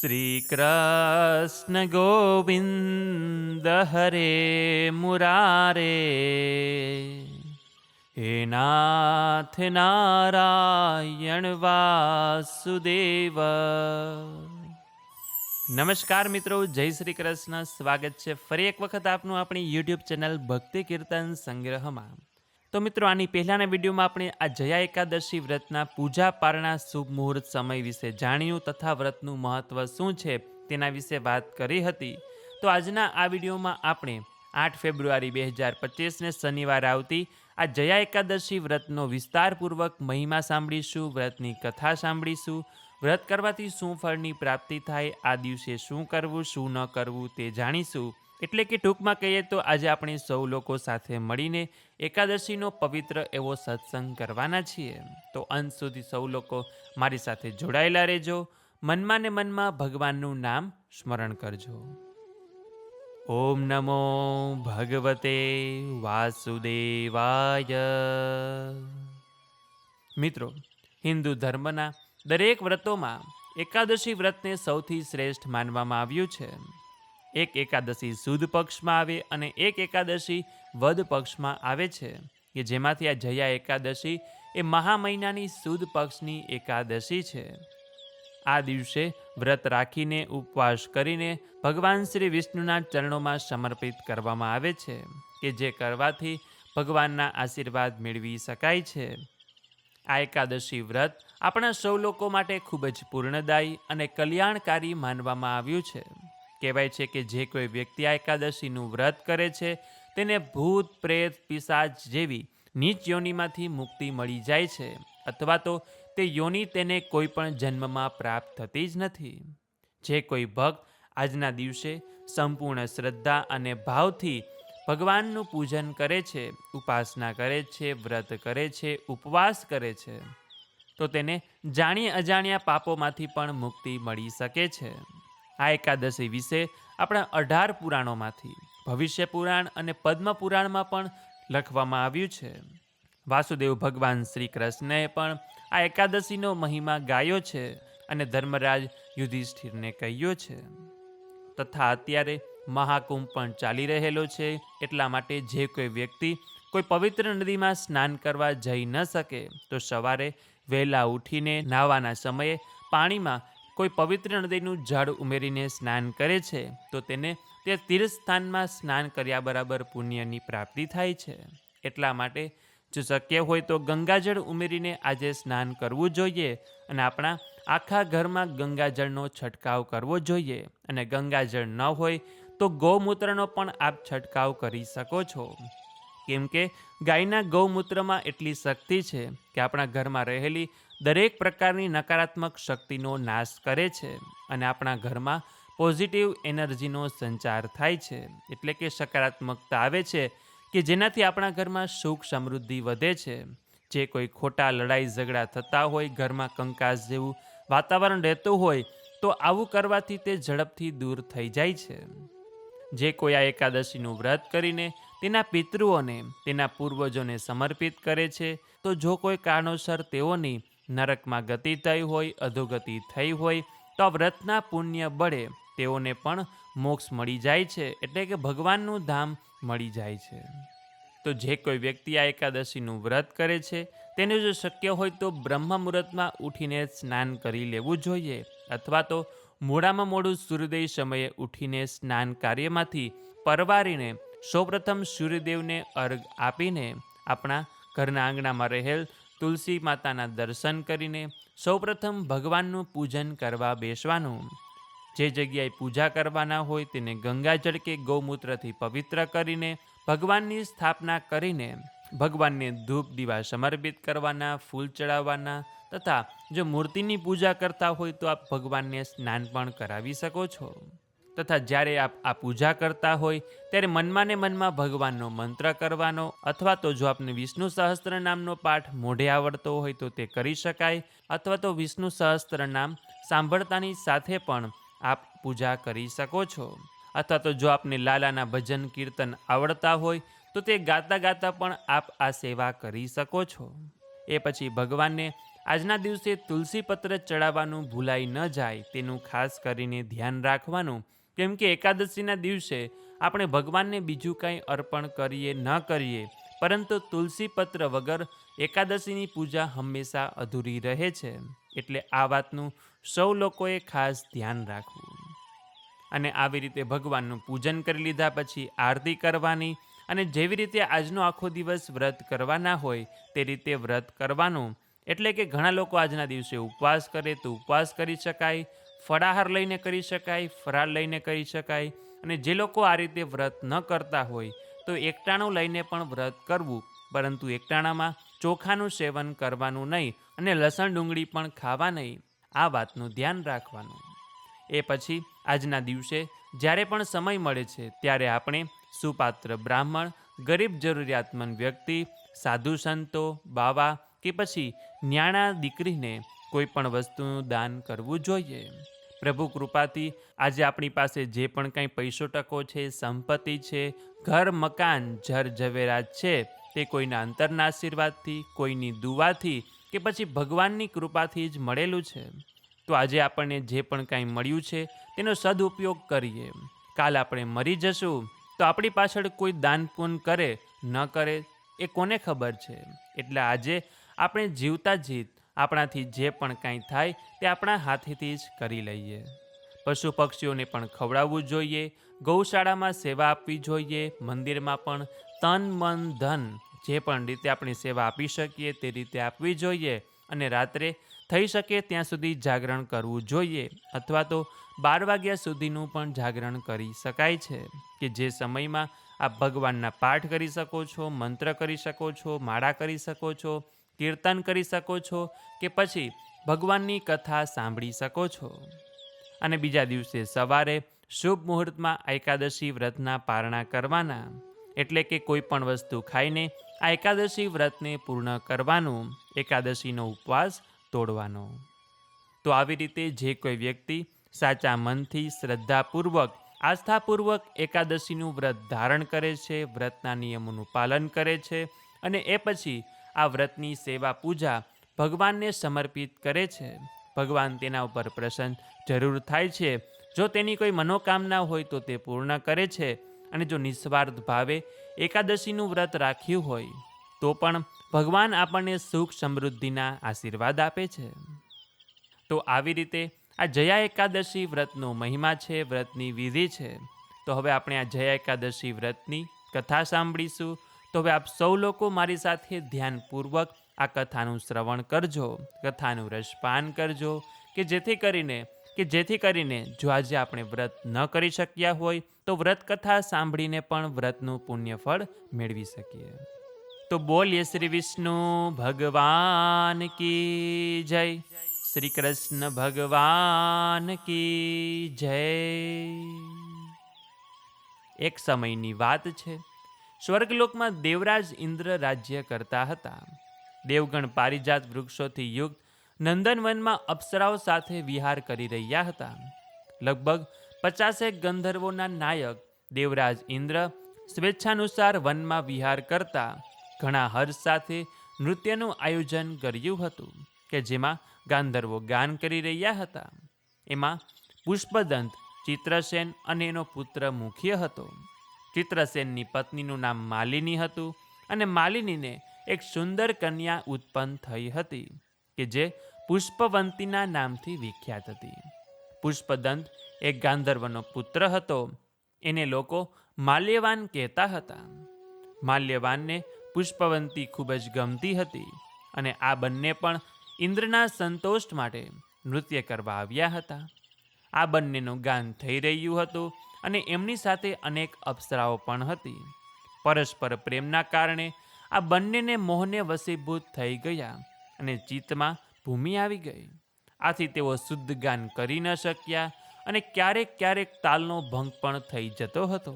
શ્રીકૃષ્ણ ગોવિંદ હરે મુરારે. હે નાથ નારાયણ વાસુદેવ. નમસ્કાર મિત્રો, જય શ્રી કૃષ્ણ સ્વાગત છે ફરી એક વખત આપનું આપણી યુટ્યુબ ચેનલ ભક્તિ કીર્તન સંગ્રહમાં. તો મિત્રો, આની પહેલાંના વિડીયોમાં આપણે આ જયા એકાદશી વ્રતના પૂજા પારણા શુભ મુહૂર્ત સમય વિશે જાણ્યું તથા વ્રતનું મહત્ત્વ શું છે તેના વિશે વાત કરી હતી. તો આજના આ વિડીયોમાં આપણે આઠ ફેબ્રુઆરી બે હજાર પચીસને શનિવાર આવતી આ જયા એકાદશી વ્રતનો વિસ્તારપૂર્વક મહિમા સાંભળીશું, વ્રતની કથા સાંભળીશું, વ્રત કરવાથી શું ફળની પ્રાપ્તિ થાય, આ દિવસે શું કરવું, શું ન કરવું તે જાણીશું. એટલે કે ટૂંકમાં કહીએ તો આજે આપણે સૌ લોકો સાથે મળીને એકાદશીનો પવિત્ર એવો સત્સંગ કરવાના છીએ. તો અંત સુધી સૌ લોકો મારી સાથે જોડાયેલા રહેજો. મનમાં ને મનમાં ભગવાનનું નામ સ્મરણ કરજો. ઓમ નમો ભગવતે વાસુદેવાય. મિત્રો, હિન્દુ ધર્મના દરેક વ્રતોમાં એકાદશી વ્રતને સૌથી શ્રેષ્ઠ માનવામાં આવ્યું છે. એક એકાદશી સુદ પક્ષમાં આવે અને એક એકાદશી વદ પક્ષમાં આવે છે, કે જેમાંથી આ જયા એકાદશી એ મહા મહિનાની સુદ પક્ષની એકાદશી છે. આ દિવસે વ્રત રાખીને ઉપવાસ કરીને ભગવાન શ્રી વિષ્ણુના ચરણોમાં સમર્પિત કરવામાં આવે છે, કે જે કરવાથી ભગવાનના આશીર્વાદ મેળવી શકાય છે. આ એકાદશી વ્રત આપણા સૌ લોકો માટે ખૂબ જ પૂર્ણદાયી અને કલ્યાણકારી માનવામાં આવ્યું છે. કહેવાય છે કે જે કોઈ વ્યક્તિ આ એકાદશીનું વ્રત કરે છે, તેને ભૂત, પ્રેત, પિશાચ જેવી નીચ યોનિમાંથી મુક્તિ મળી જાય છે, અથવા તો તે યોની તેને કોઈ પણ જન્મમાં પ્રાપ્ત થતી જ નથી. જે કોઈ ભક્ત આજના દિવસે સંપૂર્ણ શ્રદ્ધા અને ભાવથી ભગવાનનું પૂજન કરે છે, ઉપાસના કરે છે, વ્રત કરે છે, ઉપવાસ કરે છે, તો તેને જાણી અજાણ્યા પાપોમાંથી પણ મુક્તિ મળી શકે છે. આ એકાદશી વિશે આપણા અઢાર પુરાણોમાંથી ભવિષ્ય પુરાણ અને પદ્મ પુરાણમાં પણ લખવામાં આવ્યું છે. વાસુદેવ ભગવાન શ્રી કૃષ્ણએ પણ આ એકાદશીનો મહિમા ગાયો છે અને ધર્મરાજ યુધિષ્ઠિરને કહ્યો છે. તથા અત્યારે મહાકુંભ પણ ચાલી રહેલો છે, એટલા માટે જે કોઈ વ્યક્તિ કોઈ પવિત્ર નદીમાં સ્નાન કરવા જઈ ન શકે, તો સવારે વહેલા ઉઠીને નાહવાના સમયે પાણીમાં કોઈ પવિત્ર નદીનું ઝાડ ઉમેરીને સ્નાન કરે છે, તો તેને તે તીર્થસ્થાનમાં સ્નાન કર્યા બરાબર પુણ્યની પ્રાપ્તિ થાય છે. એટલા માટે જો શક્ય હોય તો ગંગાજળ ઉમેરીને આજે સ્નાન કરવું જોઈએ અને આપણા આખા ઘરમાં ગંગાજળનો છંટકાવ કરવો જોઈએ. અને ગંગાજળ ન હોય તો ગૌમૂત્રનો પણ આપ છંટકાવ કરી શકો છો. કેમ કે ગાયના ગૌમૂત્રમાં એટલી શક્તિ છે કે આપણા ઘરમાં રહેલી દરેક પ્રકારની નકારાત્મક શક્તિનો નાશ કરે છે અને આપણા ઘરમાં પોઝિટિવ એનર્જીનો સંચાર થાય છે. એટલે કે સકારાત્મકતા આવે છે કે જેનાથી આપણા ઘરમાં સુખ સમૃદ્ધિ વધે છે. જે કોઈ ખોટા લડાઈ ઝઘડા થતા હોય, ઘરમાં કંકાસ જેવું વાતાવરણ રહેતું હોય, તો આવું કરવાથી તે ઝડપથી દૂર થઈ જાય છે. જે કોઈ આ એકાદશીનું વ્રત કરીને તેના પિતૃઓને, તેના પૂર્વજોને સમર્પિત કરે છે, તો જો કોઈ કારણોસર તેઓની નરકમાં ગતિ થઈ હોય, અધોગતિ થઈ હોય, તો વ્રતના પુણ્ય બળે તેઓને પણ મોક્ષ મળી જાય છે. એટલે કે ભગવાનનું ધામ મળી જાય છે. તો જે કોઈ વ્યક્તિ આ એકાદશીનું વ્રત કરે છે, તેને જો શક્ય હોય તો બ્રહ્મ મુહૂર્તમાં ઉઠીને સ્નાન કરી લેવું જોઈએ. અથવા તો મોડામાં મોડું સૂર્યોદય સમયે ઉઠીને સ્નાન કાર્યમાંથી પરવારીને સૌપ્રથમ સૂર્યદેવને અર્ઘ આપીને આપણા ઘરના આંગણામાં રહેલ તુલસી માતાના દર્શન કરીને સૌપ્રથમ ભગવાનનું પૂજન કરવા બેસવાનું. જે જગ્યાએ પૂજા કરવાના હોય તેને ગંગાજળ કે ગૌમૂત્રથી પવિત્ર કરીને ભગવાનની સ્થાપના કરીને ભગવાનને ધૂપ દીવા સમર્પિત કરવાના, ફૂલ ચડાવવાના તથા જો મૂર્તિની પૂજા કરતા હોય તો આપ ભગવાનને સ્નાન પણ કરાવી શકો છો. તથા જ્યારે આપ આ પૂજા કરતા હોય, ત્યારે મનમાં ને મનમાં ભગવાનનો મંત્ર કરવાનો અથવા તો જો આપને વિષ્ણુ સહસ્ત્ર નામનો પાઠ મોઢે આવડતો હોય તો તે કરી શકાય અથવા તો વિષ્ણુ સહસ્ત્ર નામ સાંભળતાની સાથે પણ આપ પૂજા કરી શકો છો. અથવા તો જો આપને લાલાના ભજન કીર્તન આવડતા હોય, તો તે ગાતા ગાતા પણ આપ આ સેવા કરી શકો છો. એ પછી ભગવાનને આજના દિવસે તુલસી પત્ર ચડાવવાનું ભૂલાઈ ન જાય તેનું ખાસ કરીને ધ્યાન રાખવાનું કેમ કે એકાદશીના દિવસે આપણે ભગવાનને બીજું કાંઈ અર્પણ કરીએ ન કરીએ, પરંતુ તુલસી પત્ર વગર એકાદશીની પૂજા હંમેશા અધૂરી રહે છે. એટલે આ વાતનું સૌ લોકોએ ખાસ ધ્યાન રાખવું. અને આવી રીતે ભગવાનનું પૂજન કરી લીધા પછી આરતી કરવાની અને જેવી રીતે આજનો આખો દિવસ વ્રત કરવાના હોય તે રીતે વ્રત કરવાનું. એટલે કે ઘણા લોકો આજના દિવસે ઉપવાસ કરે તો ઉપવાસ કરી શકાય ફળાહાર લઈને કરી શકાય ફરાળ લઈને કરી શકાય. અને જે લોકો આ રીતે વ્રત ન કરતા હોય, તો એકટાણું લઈને પણ વ્રત કરવું. પરંતુ એકટાણામાં ચોખાનું સેવન કરવાનું નહીં અને લસણ ડુંગળી પણ ખાવા નહીં. આ વાતનું ધ્યાન રાખવાનું. એ પછી આજના દિવસે જ્યારે પણ સમય મળે છે, ત્યારે આપણે સુપાત્ર બ્રાહ્મણ, ગરીબ જરૂરિયાતમંદ વ્યક્તિ, સાધુ સંતો, બાવા કે પછી ન્યાણા દીકરીને કોઈ પણ વસ્તુનું દાન કરવું જોઈએ. પ્રભુ કૃપાથી આજે આપણી પાસે જે પણ કંઈ પૈસો ટકો છે, સંપત્તિ છે, ઘર, મકાન, જર, ઝવેરાત છે, તે કોઈના અંતરના આશીર્વાદથી, કોઈની દુવાથી કે પછી ભગવાનની કૃપાથી જ મળેલું છે. તો આજે આપણને જે પણ કાંઈ મળ્યું છે, તેનો સદુપયોગ કરીએ. કાલ આપણે મરી જશું, તો આપણી પાછળ કોઈ દાન પૂન કરે, ન કરે, એ કોને ખબર છે? એટલે આજે આપણે જીવતા જીત આપણાથી જે પણ કાંઈ થાય તે આપણા હાથેથી જ કરી લઈએ. પશુ પક્ષીઓને પણ ખવડાવવું જોઈએ, ગૌશાળામાં સેવા આપવી જોઈએ, મંદિરમાં પણ તન, મન, ધન જે પણ રીતે આપણી સેવા આપી શકીએ તે રીતે આપવી જોઈએ અને રાત્રે થઈ શકે ત્યાં સુધી જાગરણ કરવું જોઈએ અથવા તો બાર વાગ્યા સુધીનું પણ જાગરણ કરી શકાય છે કે જે સમયમાં આપ ભગવાનના પાઠ કરી શકો છો, મંત્ર કરી શકો છો, માળા કરી શકો છો કીર્તન કરી શકો છો કે પછી ભગવાનની કથા સાંભળી શકો છો. અને બીજા દિવસે સવારે શુભ મુહૂર્તમાં એકાદશી વ્રતના પારણા કરવાના. એટલે કે કોઈ પણ વસ્તુ ખાઈને આ એકાદશી વ્રતને પૂર્ણ કરવાનું, એકાદશીનો ઉપવાસ તોડવાનો. તો આવી રીતે જે કોઈ વ્યક્તિ સાચા મનથી શ્રદ્ધાપૂર્વક, આસ્થાપૂર્વક એકાદશીનું વ્રત ધારણ કરે છે, વ્રતના નિયમોનું પાલન કરે છે અને એ પછી આ વ્રતની સેવા પૂજા ભગવાનને સમર્પિત કરે છે. ભગવાન તેના ઉપર પ્રસન્ન જરૂર થાય છે. જો તેની કોઈ મનોકામના હોય તો તે પૂર્ણ કરે છે અને જો નિસ્વાર્થ ભાવે એકાદશીનું વ્રત રાખ્યું હોય, તો પણ ભગવાન આપણને સુખ સમૃદ્ધિના આશીર્વાદ આપે છે. તો આવી રીતે આ જયા એકાદશી વ્રતનો મહિમા છે, વ્રતની વિધિ છે. તો હવે આપણે આ જયા એકાદશી વ્રતની કથા સાંભળીશું. તો હવે આપ સૌ લોકો મારી સાથે ધ્યાનપૂર્વક આ કથાનું શ્રવણ કરજો, કથાનું રસપાન કરજો, કે જેથી કરીને, કે જેથી કરીને જો આજે આપણે વ્રત ન કરી શક્યા હોય, તો વ્રત કથા સાંભળીને પણ વ્રતનું પુણ્યફળ મેળવી શકીએ. તો બોલીએ શ્રી વિષ્ણુ, ભગવાન કી જય. શ્રી કૃષ્ણ, ભગવાન કી જય. એક સમયની વાત છે. સ્વર્ગલોકમાં દેવરાજ ઇન્દ્ર રાજ્ય કરતા હતા. દેવગણ પારિજાત વૃક્ષોથી યુક્ત નંદનવનમાં અપ્સરાઓ સાથે વિહાર કરી રહ્યા હતા. લગભગ પચાસેક ગંધર્વોના નાયક દેવરાજ ઇન્દ્ર સ્વેચ્છાનુસાર વનમાં વિહાર કરતા ઘણા હર્ષ સાથે નૃત્યનું આયોજન કર્યું હતું કે જેમાં ગાંધર્વો ગાન કરી રહ્યા હતા. એમાં પુષ્પદંત, ચિત્રસેન અને એનો પુત્ર મુખ્ય હતો. ચિત્રસેનની પત્નીનું નામ માલિની હતું અને માલિનીને એક સુંદર કન્યા ઉત્પન્ન થઈ હતી કે જે પુષ્પવંતીના નામથી વિખ્યાત હતી. પુષ્પદંત એક ગાંધર્વનો પુત્ર હતો. એને લોકો માલ્યવાન કહેતા હતા. માલ્યવાનને પુષ્પવંતી ખૂબ જ ગમતી હતી અને આ બંને પણ ઇન્દ્રના સંતોષ માટે નૃત્ય કરવા આવ્યા હતા. આ બંનેનું ગાન થઈ રહ્યું હતું અને એમની સાથે અનેક અપ્સરાઓ પણ હતી. પરસ્પર પ્રેમના કારણે આ બંનેને મોહને વસીભૂત થઈ ગયા અને ચિત્તમાં ભૂમિ આવી ગઈ. આથી તેઓ શુદ્ધ ગાન કરી ન શક્યા અને ક્યારેક ક્યારેક તાલનો ભંગ પણ થઈ જતો હતો.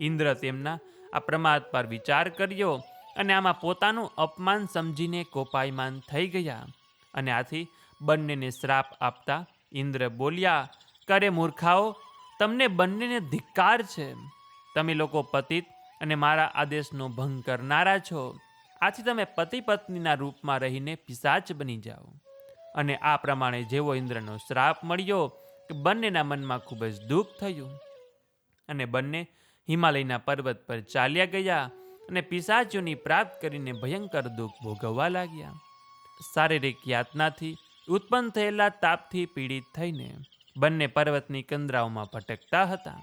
ઇન્દ્ર તેમના આ પ્રમાદ પર વિચાર કર્યો અને આમાં પોતાનું અપમાન સમજીને કોપાયમાન થઈ ગયા અને આથી બંનેને શ્રાપ આપતા ઇન્દ્ર બોલ્યા, કરે મૂર્ખાઓ તમને બંનેને ધિક્કાર છે. તમે લોકો પતિત અને મારા આદેશનો ભંગ કરનારા છો. આથી તમે પતિ પત્નીના રૂપમાં રહીને પિશાચ બની જાઓ. અને આ પ્રમાણે જેવો ઇન્દ્રનો શ્રાપ મળ્યો કે બંનેના મનમાં ખૂબ જ દુઃખ થયું. અને બંને હિમાલયના પર્વત પર ચાલ્યા ગયા અને પિશાચોની પ્રાપ્ત કરીને ભયંકર દુઃખ ભોગવવા લાગ્યા. શારીરિક યાતનાથી ઉત્પન્ન થયેલા તાપથી પીડિત થઈને બંને પર્વતની કંદરાઓમાં ભટકતા હતા.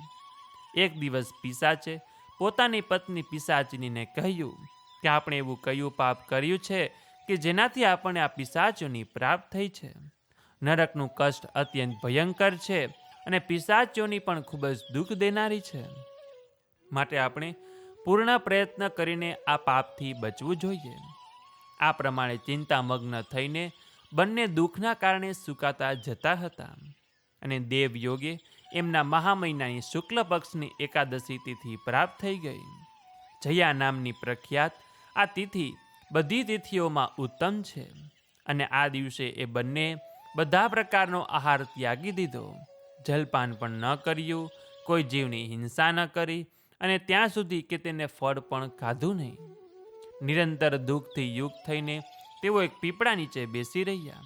એક દિવસ પિશાચે પોતાની પત્ની પિશાચનીને કહ્યું કે આપણે એવું કયું પાપ કર્યું છે કે જેનાથી આપણને આ પિશાચોની પ્રાપ્ત થઈ છે. નરકનું કષ્ટ અત્યંત ભયંકર છે અને પિશાચોની પણ ખૂબ જ દુઃખ દેનારી છે. માટે આપણે પૂર્ણ પ્રયત્ન કરીને આ પાપથી બચવું જોઈએ. આ પ્રમાણે ચિંતામગ્ન થઈને બંને દુઃખના કારણે સુકાતા જતા હતા. અને દેવયોગે એમના મહામહિનાની શુક્લ પક્ષની એકાદશી તિથિ પ્રાપ્ત થઈ ગઈ. જયા નામની પ્રખ્યાત આ તિથિ બધી તિથિઓમાં ઉત્તમ છે અને આ દિવસે એ બંને બધા પ્રકારનો આહાર ત્યાગી દીધો. જલપાન પણ ન કર્યું, કોઈ જીવની હિંસા ન કરી અને ત્યાં સુધી કે તેને ફળ પણ ખાધું નહીં. નિરંતર દુઃખથી યુક્ત થઈને તેઓ એક પીપળા નીચે બેસી રહ્યા.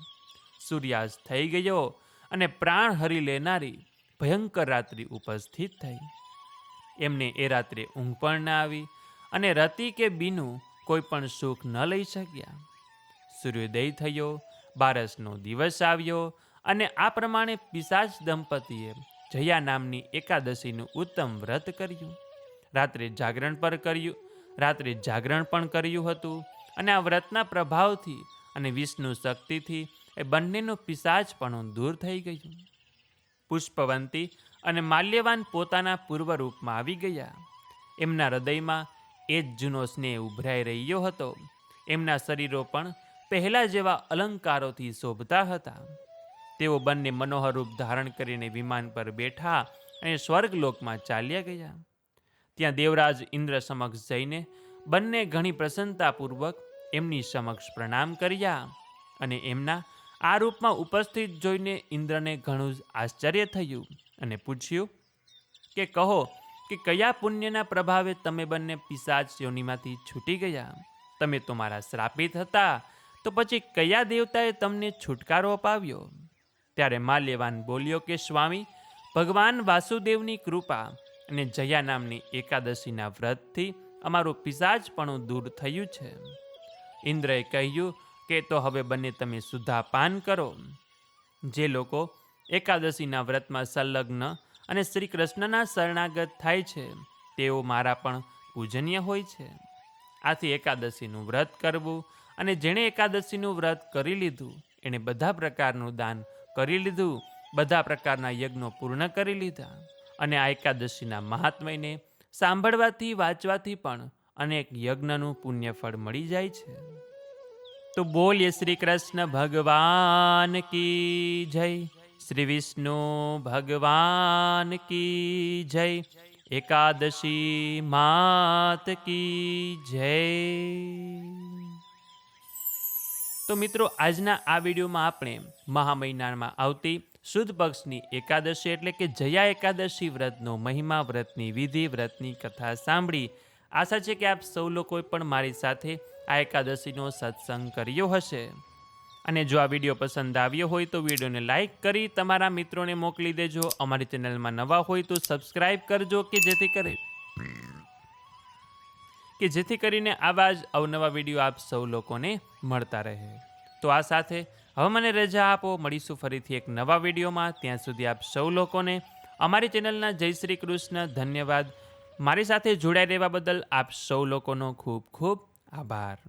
સૂર્યાસ્ત થઈ ગયો અને પ્રાણ હરી લેનારી ભયંકર રાત્રિ ઉપસ્થિત થઈ. એમને એ રાત્રે ઊંઘ પણ ના આવી અને રતિ કે બીનું કોઈ પણ સુખ ન લઈ શક્યા. સૂર્યોદય થયો, બારસનો દિવસ આવ્યો અને આ પ્રમાણે પિશાચ દંપતીએ જયા નામની એકાદશીનું ઉત્તમ વ્રત કર્યું. રાત્રે જાગરણ પર કર્યું, રાત્રે જાગરણ પણ કર્યું હતું અને આ વ્રતના પ્રભાવથી અને વિષ્ણુ શક્તિથી એ બંનેનું પિશાચ પણ દૂર થઈ ગયું. પુષ્પવંતી અને માલ્યવાન પોતાના પૂર્વ રૂપમાં આવી ગયા. એમના હૃદયમાં એ જ જૂનો સ્નેહ ઉભરાઈ રહ્યો હતો. એમના શરીરો પણ પહેલાં જેવા અલંકારોથી શોભતા હતા. તેઓ બંને મનોહર રૂપ ધારણ કરીને વિમાન પર બેઠા અને સ્વર્ગલોકમાં ચાલ્યા ગયા. ત્યાં દેવરાજ ઇન્દ્ર સમક્ષ જઈને બંને ઘણી પ્રસન્નતાપૂર્વક એમની સમક્ષ પ્રણામ કર્યા અને એમના આ રૂપમાં ઉપસ્થિત જોઈને ઇન્દ્રને ઘણું જ આશ્ચર્ય થયું અને પૂછ્યું કે કહો કે કયા પુણ્યના પ્રભાવે તમે બંને પિશાચ યોનિમાંથી છૂટી ગયા? તમે તો મારા શ્રાપિત હતા. તો પછી કયા દેવતાએ તમને છુટકારો અપાવ્યો? ત્યારે માલ્યવાન બોલ્યો કે, સ્વામી, ભગવાન વાસુદેવની કૃપા અને જયા નામની એકાદશીના વ્રતથી અમારું પિશાચપણું દૂર થયું છે. ઇન્દ્રએ કહ્યું કે તો હવે બંને તમે સુધા પાન કરો. જે લોકો એકાદશીના વ્રતમાં સંલગ્ન અને શ્રી કૃષ્ણના શરણાગત થાય છે, તેઓ મારા પણ પૂજનીય હોય છે. આથી એકાદશીનું વ્રત કરવું અને જેણે એકાદશીનું વ્રત કરી લીધું, એણે બધા પ્રકારનું દાન કરી લીધું, બધા પ્રકારના યજ્ઞો પૂર્ણ કરી લીધા અને આ એકાદશીના મહાત્મયને સાંભળવાથી, વાંચવાથી પણ અનેક યજ્ઞનું પુણ્યફળ મળી જાય છે. તો બોલીએ શ્રી કૃષ્ણ ભગવાન કી જય. શ્રી વિષ્ણુ ભગવાન કી જય. એકાદશી માત કી જય. તો મિત્રો, આજના આ વિડીયોમાં આપણે મહા મહિનામાં આવતી શુદ્ધ પક્ષની એકાદશી એટલે કે જયા એકાદશી વ્રતનો, મહિમા વ્રતની, વિધિ વ્રતની કથા સાંભળી. આશા છે કે આપ સૌ લોકોએ પણ મારી સાથે આ એકાદશીનો સત્સંગ કર્યો હશે. અને જો આ વીડિયો પસંદ આવ્યો હોય તો વિડીયોને લાઇક કરી તમારા મિત્રોને મોકલી દેજો. અમારી ચેનલમાં નવા હોય તો સબસ્ક્રાઈબ કરજો કે જેથી કરી કે જેથી કરીને આવા જ અવનવા વીડિયો આપ સૌ લોકોને મળતા રહે. તો આ સાથે હવે મને રજા આપો. મળીશું ફરીથી એક નવા વિડીયોમાં. ત્યાં સુધી આપ સૌ લોકોને અમારી ચેનલના જય શ્રી કૃષ્ણ ધન્યવાદ. મારી સાથે જોડાઈ રહેવા બદલ આપ સૌ લોકોનો ખૂબ ખૂબ abar